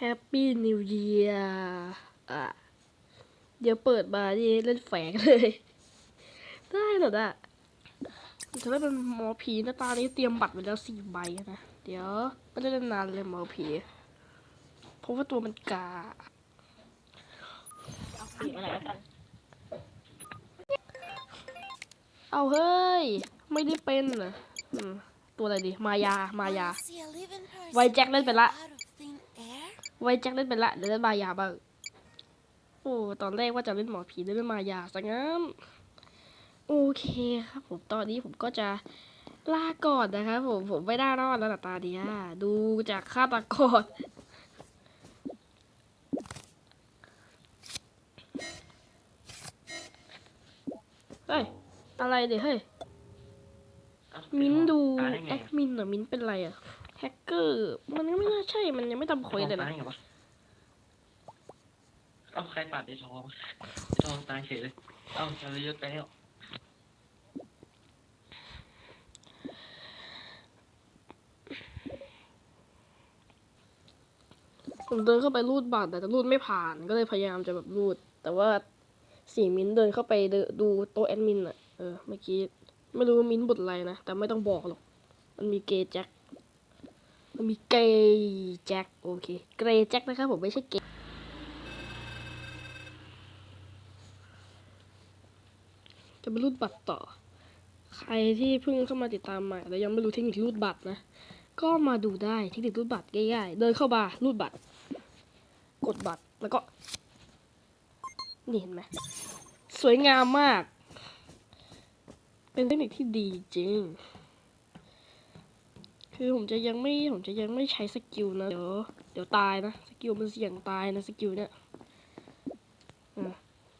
Happy New Year อะ เดี๋ยวเปิดมานี่เล่นแฝงเลย ได้เหรอน่ะจะได้เป็นหมอผีหน้าตานี้เตรียมบัตรไว้แล้วสี่ใบนะ เดี๋ยวไม่ได้เล่นนานเลยหมอผีเพราะว่าตัวมันกาเอาสีมาไหนแล้วกัน เอาเฮ้ย ไม่ได้เป็นเหรออืมตัวอะไรดี มายา มายา ไว้แจ็คเล่นไปละ ไว้แจ็คเล่นเป็นละเดี๋ยวเล่นมายาบ้างโอ้ตอนแรกว่าจะเล่นหมอผีได้เล่นมายาซะงั้นโอเคครับผมตอนนี้ผมก็จะลาก่อนนะครับผมผมไม่ได้รอดแล้วนะตาเดียดูจากฆาตกรเฮ้ย อะไรเดี๋ยวเฮ้ย มิ้นท์ดูตายได้ไงแอดมินเหรอมิ้นท์เป็นไรอะ แฮกเกอร์ มันก็ไม่น่าใช่ มันยังไม่ทำเควสเลยตานะยไงวะเอ้าใครปาดไอ้ทองไอ้ทองตายเฉยเลย เอ้าจะเลยยศไปแล้วผมเดินเข้าไปรูดบัตรแต่รูดไม่ผ่านก็เลยพยายามจะแบบรูด แต่ว่าสีมิ้นท์เดินเข้าไปเดินดูโต๊ะแอดมินอะเออเมื่อกี้ไม่รู้ว่ามิ้นท์บทอะไรนะ แต่ไม่ต้องบอกหรอก มันมีเกย์แจ็ค มันมีเกย์แจ็คโอเค เกย์แจ็คนะครับผมไม่ใช่เกย์จะไปรูดบัตรต่อ ใครที่เพิ่งเข้ามาติดตามใหม่แล้วยังไม่รู้เทคนิครูดบัตรนะ ก็มาดูได้เทคนิครูดบัตรง่ายๆ เดินเข้ามารูดบัตร กดบัตรแล้วก็ นี่เห็นไหมสวยงามมาก เป็นเทคนิคที่ดีจริง คือผมจะยังไม่ผมจะยังไม่ใช้สกิลนะเดี๋ยวเดี๋ยวตายนะสกิลมันเสี่ยงตายนะสกิลเนี่ยอะ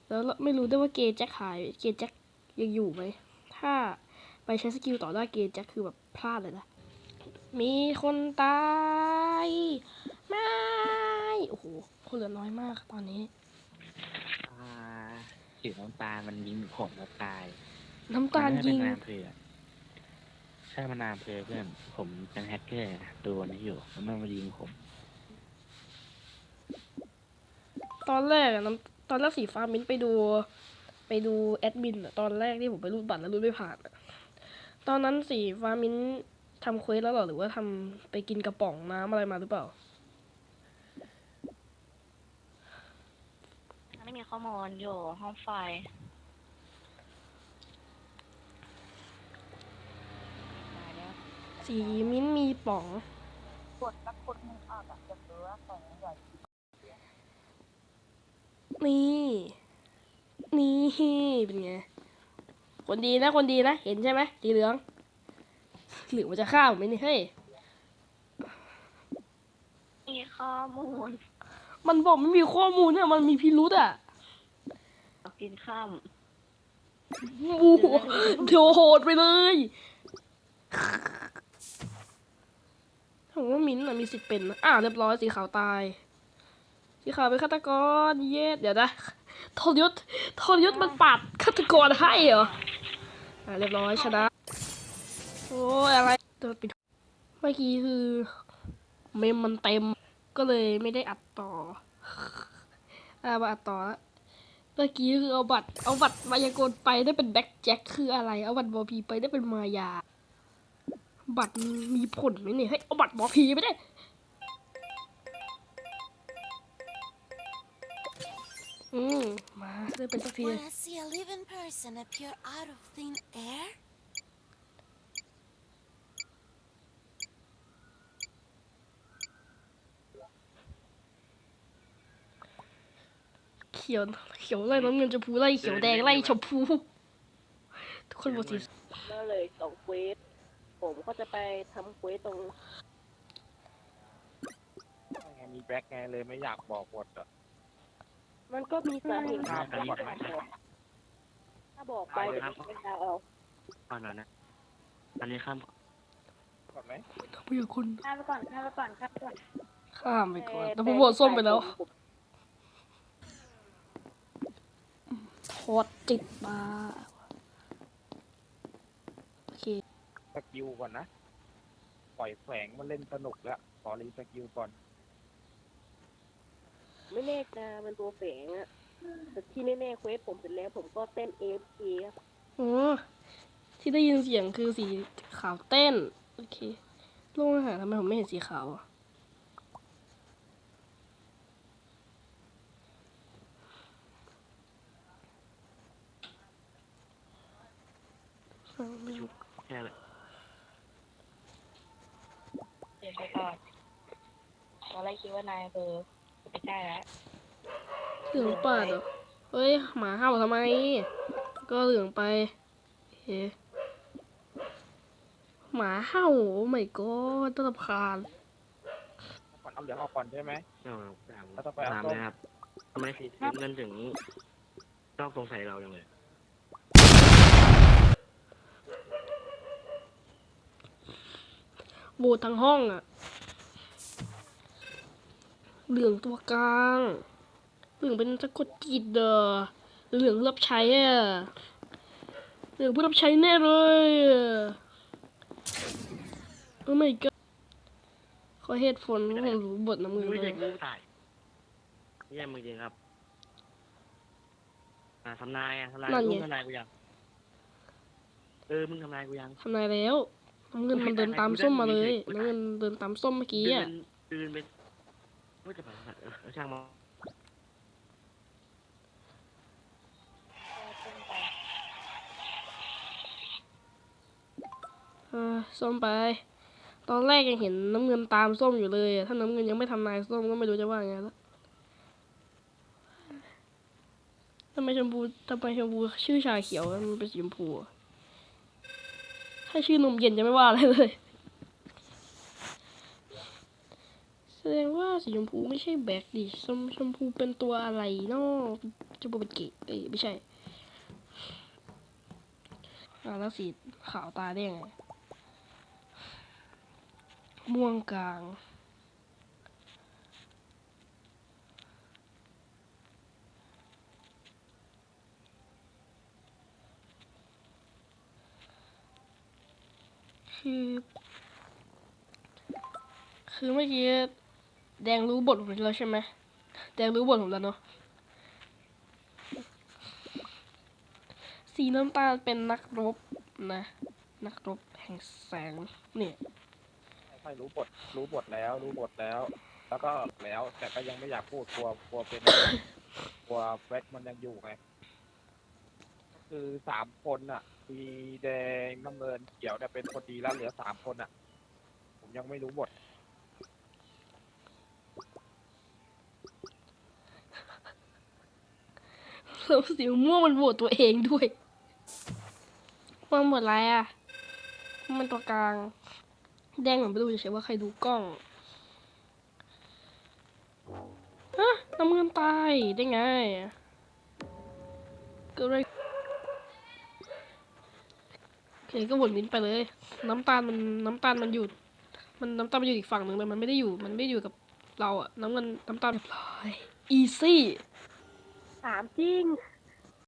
แล้วไม่รู้ด้วยว่าเกย์แจ็คหายเกย์แจ็คยังอยู่ไหมถ้าไปใช้สกิลต่อได้เกย์แจ็คคือแบบพลาดเลยนะมีคนตายไม่โอ้โหคนเหลือน้อยมากตอนนี้อ่าถือน้ำตาลมันยิงผมแล้วตาย น้ำตาลยิง ใช่มันนายอำเภอเพื่อน ผมเป็นแฮกเกอร์ดูนี่อยู่แล้วมันมายิงผม ตอนแรกอะน้ำตอนแรกสีฟ้ามิ้นไปดู ไปดูแอดมินอะตอนแรกที่ผมไปรูดบัตรแล้วรูดไม่ผ่านอะตอนนั้นสีฟ้ามิ้นทำเควสแล้วเหรอหรือว่าทำไปกินกระป๋องน้ำอะไรมาหรือเปล่า ไม่มีข้อมูลอยู่ห้องไฟ สีมิ้นมีป๋อง กดสักคนหนึ่ออกอะจะรู้ว่าของใหญ่นี่ นี่เป็นไง คนดีนะ คนดีนะ เห็นใช่ไหมสีเหลือง หรือว่าจะฆ่าผมไหมนี่เฮ้ย มีข้อมูลมันบอกไม่มีข้อมูลเนี่ยมันมีพิรุษอะกินข้ามโอ้โหเดี๋ยวโหดไปเลย ผมว่ามิ้นท์อะมีสิทธิ์เป็นนะอ่าเรียบร้อยสีขาวตาย สีขาวเป็นฆาตกรเย็ดเดี๋ยวนะทรยศทรยศมันปาดฆาตกรให้เหรออ่าเรียบร้อยชนะโอ้ยอะไรโดนปิดเมื่อกี้คือ เมมมันเต็ม ก็เลยไม่ได้อัดต่ออามาอัดต่อล้วเมื่อกี้คือเอาบัตรเอาบัตรมายากลไปได้เป็นแบ็คแจ็คคืออะไร เอาบัตรบอพีไปได้เป็นมายา บัตรมีผลไหมเนี่ยเฮ้ยเอาบัตรบอพีไปได้อืมมาได้เป็นสักที When I see a living person appear out of thin air, เขียวเขียวไล่น้ำเงินชมพูไล่เขียวแดงไล่ชมพู ทุกคนบอกสิ ก็เลยส่งเควส ผมก็จะไปทำเควสตรงไงมีแบล็กไงเลยไม่อยากบอกหมดอะมันก็มีสาเหตุข้ามไปก่อนไหมถ้าบอกไปเดี๋ยวมันเป็นดาวเอาก่อนหน่อยนะอันนี้ข้ามก่อนไหมต้องไปกับคุณข้ามไปก่อนข้ามไปก่อนข้ามไปก่อนข้ามไปก่อนแต่ผมโหวตส้มไปแล้วโคตรจิตบ้าโอเค สกิลก่อนนะ ปล่อยแฝงมันเล่นสนุกแล้ว ขอรีสกิลก่อน ไม่แน่ใจมันตัวแฝงอะแต่ที่แน่ๆเควสผมเสร็จแล้ว ผมก็เต้น AFK ครับอ๋อที่ได้ยินเสียงคือสีขาวเต้น โอเคโรงอาหารทำไมผมไม่เห็นสีขาวอะไม่รู้แค่เลย เดี๋ยวไปก่อนตอนแรกคิดว่านายอำเภอไม่ใช่แล้วเหลืองปาดเหรอ เฮ้ย หมาเห่าทำไม ก็เหลืองไปโอเคหมาเห่าโอ้ไม่ก็ต้นรำคาญก่อนเอาเหลืองออกก่อนใช่ไหมเอาถามแล้วต่อไปเอาถามส้มนะครับทำไมสีน้ำเงินถึงชอบสงสัยเราอย่างเลยโบดทั้งห้องอะ เหลืองตัวกลาง เหลืองเป็นสะกดจิตเด้อเหลืองรับใช้อะเหลืองผู้รับใช้แน่เลยอะโอ้ไม่ก็ขอเหตุผลผมรู้บทน้ำมือไม่เลใช่ยกูถ่ายเยี่ยมจริงๆครับอ่าทำนายอะทำนายนั่นมึไงงทำนายกูยังเออมึงทำนายกูยังทำนายแล้วน้ำเงินมันเดินตามส้มมาเลยน้ำเงินเดินตามส้มเมื่อกี้เดิอะนเดินไป ไม่จะไปไหนเออช่างมออส้มไป ตอนแรกยังเห็นน้ำเงินตามส้มอยู่เลย ถ้าน้ำเงินยังไม่ทำนายส้มก็ไม่รู้จะว่าไงแล้วทำไมชมพูทำไมชมพูชื่อชาเขียวมันเป็นสีชมพู ถ้าชื่อนมเย็นจะไม่ว่าอะไรเลย แสดงว่าสีชมพูไม่ใช่แบ็คดิชมชมพูเป็นตัวอะไรเนาะชมพูเป็นเกย์เอ้ยไม่ใช่อ่าแล้วสีขาวตาได้ยังไงม่วงกลาง คือ คือเมื่อกี้ แดงรู้บทผมแล้วใช่ไหมแดงรู้บทผมแล้วเนาะสีน้ำตาลเป็นนักรบนะ นักรบแห่งแสงเนี่ยใช่รู้บทรู้บทแล้วรู้บทแล้ว แล้วก็แล้วแต่ก็ยังไม่อยากพูดกลัวกลัวเป็นกลัวแวดมันยังอยู่ไงคือสามคนอะมีแดงน้ำเงินเขียวเนี่ยเป็นคนดีแล้วเหลือสามคนอะ ผมยังไม่รู้บท แล้วสีม่วงมันโหวตตัวเองด้วยมันหมดไรอะ มันตัวกลาง แดงเหมือนไปดูเฉยๆว่าใครดูกล้อง ฮะน้ำเงินตายได้ไงก็เลยเคก็วนวินไปเลย น้ำตาลมันน้ำตาลมันอยู่มันน้ำตาลมันอยู่อีกฝั่งหนึ่งเลยมันไม่ได้อยู่ มันไม่อยู่กับเราอะน้ำเงินน้ำตาลเรียบร้อย easy ถามจริง